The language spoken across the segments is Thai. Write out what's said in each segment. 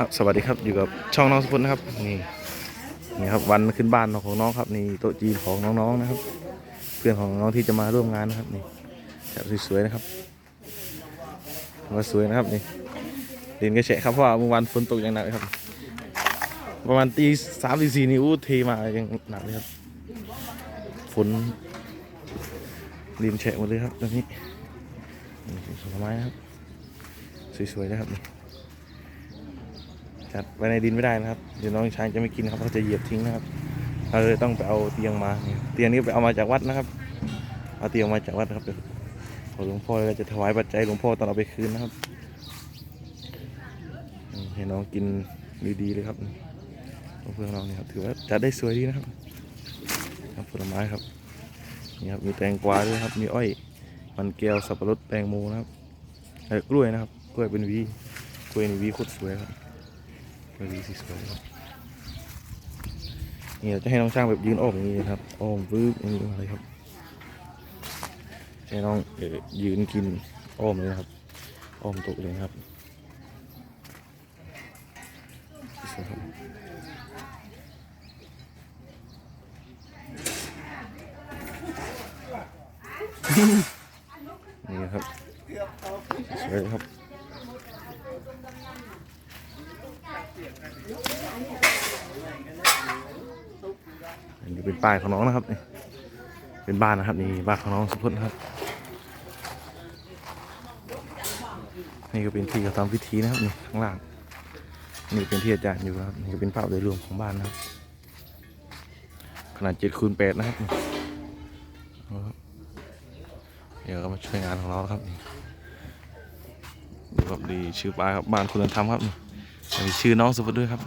ครับสวัสดีครับอยู่กับช่องน้องสุพนะครับนี่นี่ครับวันขึ้นบ้านของน้องครับนี่โต๊ะจีนของน้องๆนะครับ เพื่อนของน้องที่จะมาร่วมงานนะครับนี่แบบสวยๆนะครับมาสวยนะครับนี่ดินก็แฉะครับเพราะว่าเมื่อวานฝนตกอย่างหนักเลยครับ ประมาณตีสามตีสี่นี่อู้เทมาอย่างหนักเลยครับฝนดินแฉะหมดเลยครับตอนนี้นี่ผลไม้นะครับสวยๆนะครับนี่ จัดไว้ในดินไม่ได้นะครับ เดี๋ยวน้องช้างจะไม่กินครับเขาจะเหยียบทิ้งนะครับ เราเลยต้องไปเอาเตียงมา เตียงนี้ไปเอามาจากวัดนะครับ เอาเตียงมาจากวัดนะครับเดี๋ยวหลวงพ่อก็จะถวายปัจจัยหลวงพ่อตอนเอาไปคืนนะครับให้น้องกินดีๆเลยครับเพื่อนเราเนี่ยครับถือว่าจัดได้สวยดีนะครับครับผลไม้ครับนี่ครับมีแตงกวาด้วยครับ มีอ้อย มันแก้วสับปะรดแตงโมนะครับกล้วยนะครับกล้วยเป็นวีกล้วยในหวีโคตรสวยครับ กวีสีสวยนี่เราจะให้น้องช่างแบบยืนอ้อมอย่างนี้นะครับอ้อมวืบอย่างนี้อะไรครับให้น้องเอ่อยืนกินอ้อมเลยนะครับอ้อมต๊ะเลยครับสวยครับนี่ครับสวยครับ อันนี้เป็นป้ายของน้องนะครับนี่เป็นบ้านนะครับนี่บ้านของน้องสุพจน์ครับนี่ก็เป็นที่เขาทำพิธีนะครับนี่ข้างล่างนี่เป็นที่อาจารย์อยู่นะครับนี่ก็เป็นภาพโดยรวมของบ้านนะครับ ขนาดเจ็ดคูณแปดนะครับเอาครับเดี๋ยวก็มาช่วยงานของเราครับนี่ดูครับดีชื่อป้ายครับบ้านคุณธรรมครับนี่ มีชื่อน้องสุพจน์ด้วยครับ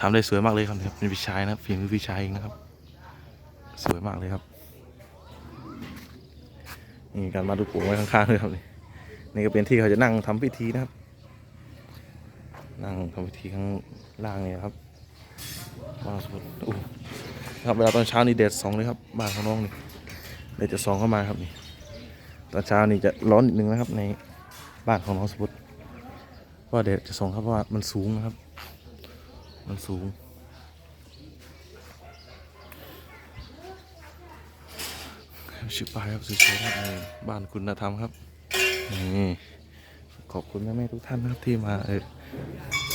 ทำได้สวยมากเลยครับเป็นพี่ชายนะครับฝีมือพี่ชายเองนะครับ สวยมากเลยครับนี่การมาดูปู่ไว้ข้างๆด้วยครับนี่นี่ก็เป็นที่เขาจะนั่งทำพิธีนะครับ นั่งทำพิธีข้างล่างนี่ครับว้าวสุดโอ้ครับเวลาตอนเช้านี่แดดสองเลยครับบ้านของน้องนี่แดดจะสองเข้ามาครับนี่ตอนเช้านี่จะร้อนนิดนึงนะครับในบ้านของน้องสมุทรเพราะ ว่าแดดจะส่องครับเพราะว่ามันสูงนะครับ มันสูงชื่อป้ายครับสวยๆครับนี่บ้านคุณธรรมครับนี่ขอบคุณแม่ๆทุกท่านนะครับที่มาเออ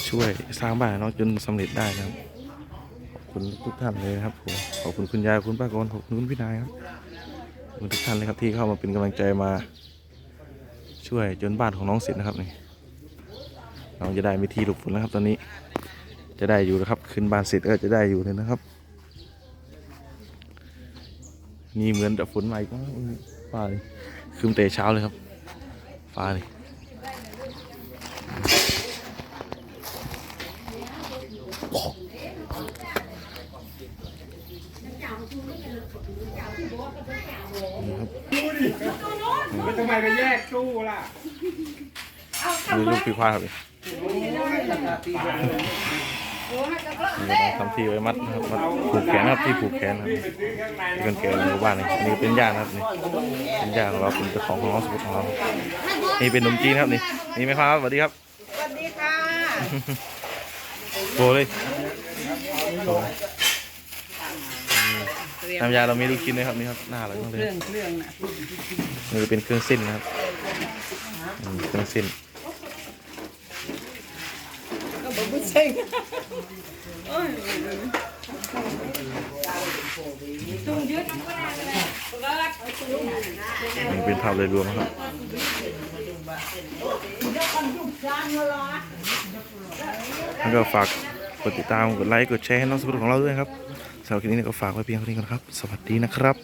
ช่วยสร้างบ้านน้องจนสำเร็จได้นะครับ ขอบคุณทุกท่านเลยนะครับผมขอบคุณคุณยายคุณป้ากรขอบคุณคุณพี่นายครับขอบคุณทุกท่านเลยครับที่เข้ามาเป็นกำลังใจมา ช่วยจนบ้านของน้องเสร็จนะครับนี่ น้องจะได้มีที่หลบฝนแล้วครับตอนนี้ จะได้อยู่นะครับ ขึ้นบ้านเสร็จก็จะได้อยู่เลยนะครับ นี่เหมือนจะฝนใหม่ก็ฟ้าเลยคืมเตะเช้าเลยครับฟ้าเลยนี่ครับมันทำไมไปแยกตู้ล่ะดูลูกปีควายครับนี่นี่ต้อง ทำที่ไว้มัดนะครับมัดผูกแขนครับที่ผูกแขนนะครับนี่เป็นแกนหมู่บ้านนี่นี่เป็นย่านะครับนี่เป็นย่าของเราเป็นเจ้าของของน้องสมุทรของเรานี่เป็นนมจีนครับนี่นี่ไหมครับสวัสดีครับสวัสดีค่ะโกเลยโกเลยน้ำยาเรามีลูกชิ้นด้วยครับนี่ครับหน้าเราต้องเลเครื่องเครื่องนะนี่เป็นเครื่องเส้นนะครับอืมเครื่องเส้น บอกว่าเซ็งโอ้ยจุงยืดนี่เป็นภาพโดยรวมครับแล้วก็ฝากกดติดตาม กดไลค์ กดแชร์ให้น้องสมุทรของเราด้วยครับสำหรับคลิปนี้ก็ฝากไว้เพียงเท่านี้ก่อนครับ สวัสดีนะครับ